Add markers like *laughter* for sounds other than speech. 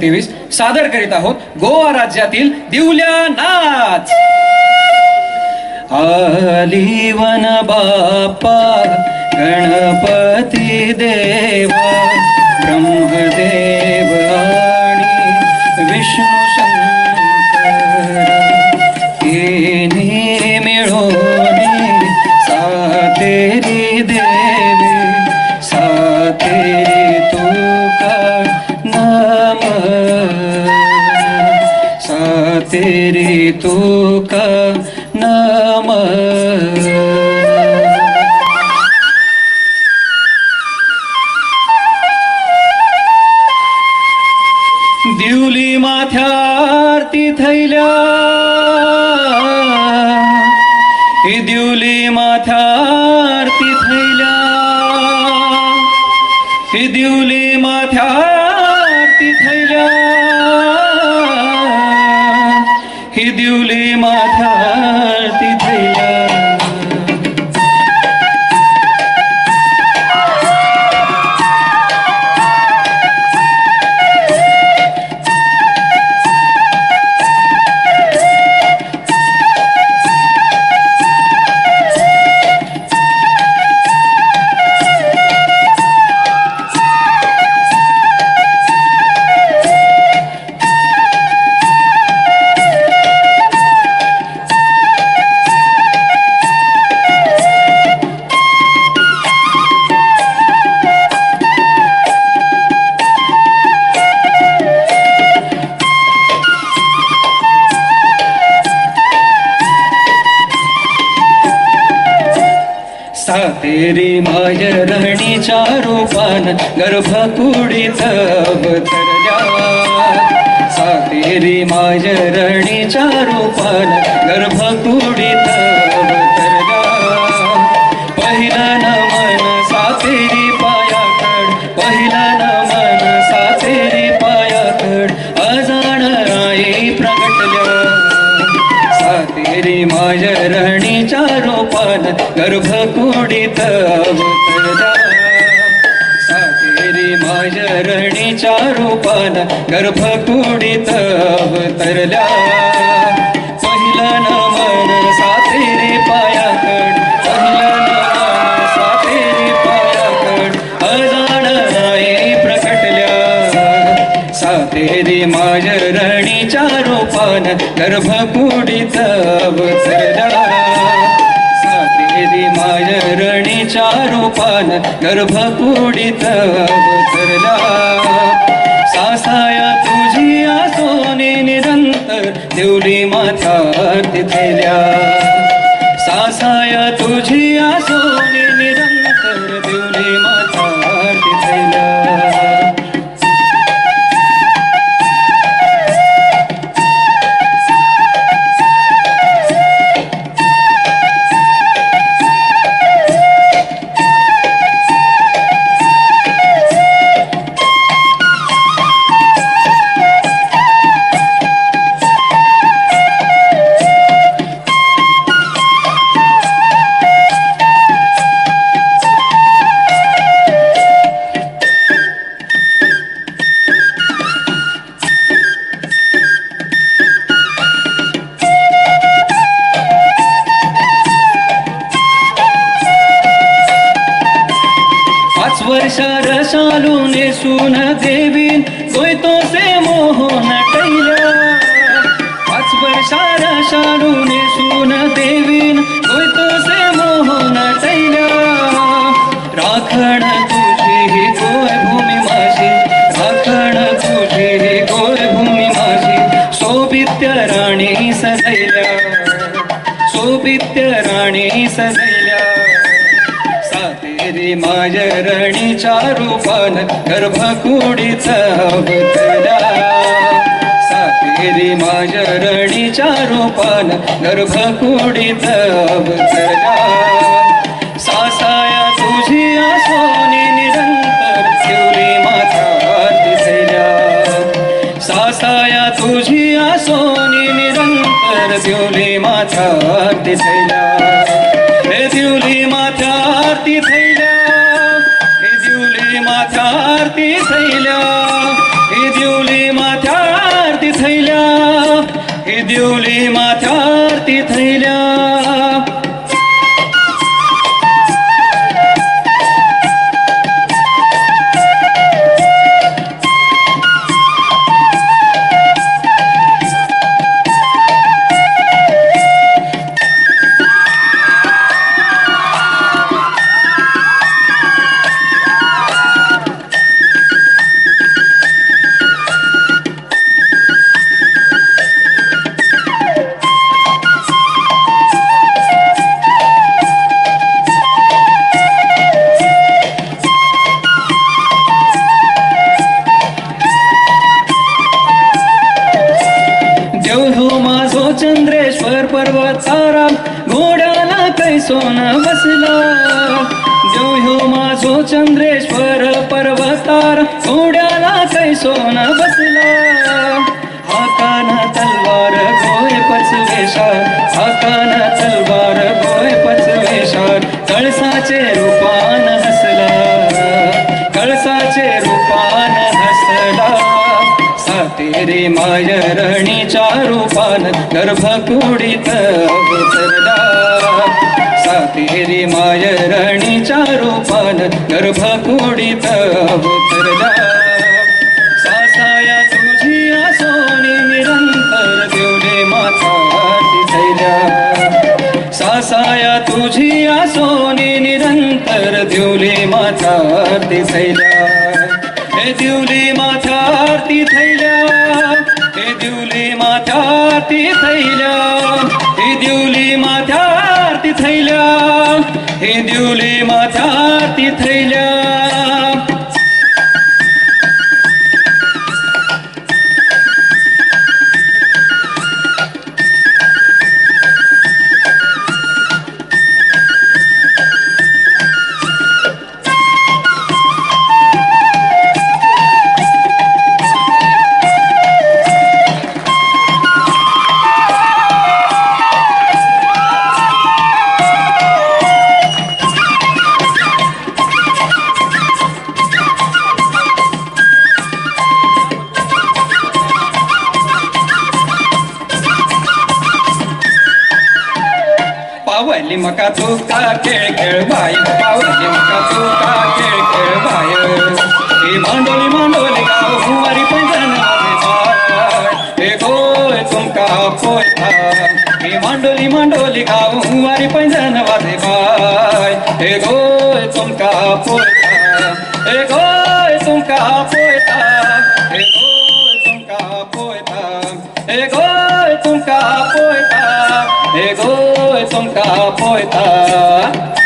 तेवीस सादर करीत आहोत गोवा राज्यातील दिवल्या नाच. आलीवन बापा गणपती देवा ब्रह्मदेव आणि विष्णू शंकर. तिन्ही मिळून सातेरी देवी सातेरी तुका नाम. सातेरी तुका नाम? दिवली माथ्यारती थैल्या. दिवली माथ्यारती दिवली *laughs* गर्भकुडी अवतरल्या. सातेरी माय रणीच्या रूपान गर्भकुडीत अवतरल्या. पहिला नमन सातेरी पायाकड पहिला नमन सातेरी पायाकड अजाण राई प्रगटल्या. सातेरी माझ रणीच्या रूपान गर्भकुडीत अवतरला धरणीच्या रणीच्या रूपान गर्भकुडीत अवतरल्या पहिला नमन सातेरी पायाकड पहिला नमन सातेरी पायाकड अजाण नाही प्रकटल्या. सातेरी माझ रणीच्या रूपान गर्भकुडीत अवतरल्या सातेरी माझ रणीच्या रूपान गर्भकुडीत अवतरला सासाया तुझी आसोने निरंतर देवली माता तिथल्या. सासाया तुझी आसोने शालू नेसून देवीन तो से मोहन टैल्या पाच वर्षार शालू नेसून देवीन तो से मोहन टैल्या राखण तुझी ही गोय भूमी माझी राखण तुझी ही गोय भूमी माझी सोबित्य राणी सजैला सोबित्य राणी सजैला सातेरी माझरणीच्या रूपान गर्भकुडीच अवतरा. सातेरी माझ रूपान गर्भकुडीच अवतरा. सैल्या हे दिवली माझ्या आरती सैल्या हे दिवली माझ्या थैल्या सोना बसला. जो ह्यो माझो चंद्रेश्वर पर्वतार घोड्याला कैसोन बसला. हाताना तलवार गोय पचवेशार हाताना तलवार गोय पचवेशार कळसाचे रूपान हसला. कळसाचे रूपान हसला. सातेरी मायरणीच्या रूपान गर्भकुडीत सातेरी मायरणीच्या रूपान गर्भकुडीत अवतरला सासाया तुझी आसोनी निरंतर देवले माता तिथैल्या सासाया तुझी आसोनी निरंतर देवले माता तिथैल्या हे दिवली आरती थैल्या हे दिवली आरती थैल्या हे दिवली माथा थैल्या हे दिवली माथ्यारती थैल्या. पावली मका तुका खेळ खेळ बाय पावली मका तुका खेळ खेळ बाय हे मांडोली मांडोली गाव हुवारी पैंजण हे गोय तुमका पोयता हे मांडोली मांडोली गाव हुवारी पैंजण वाजे बाय हे गोय तुमका पोयता হয় তা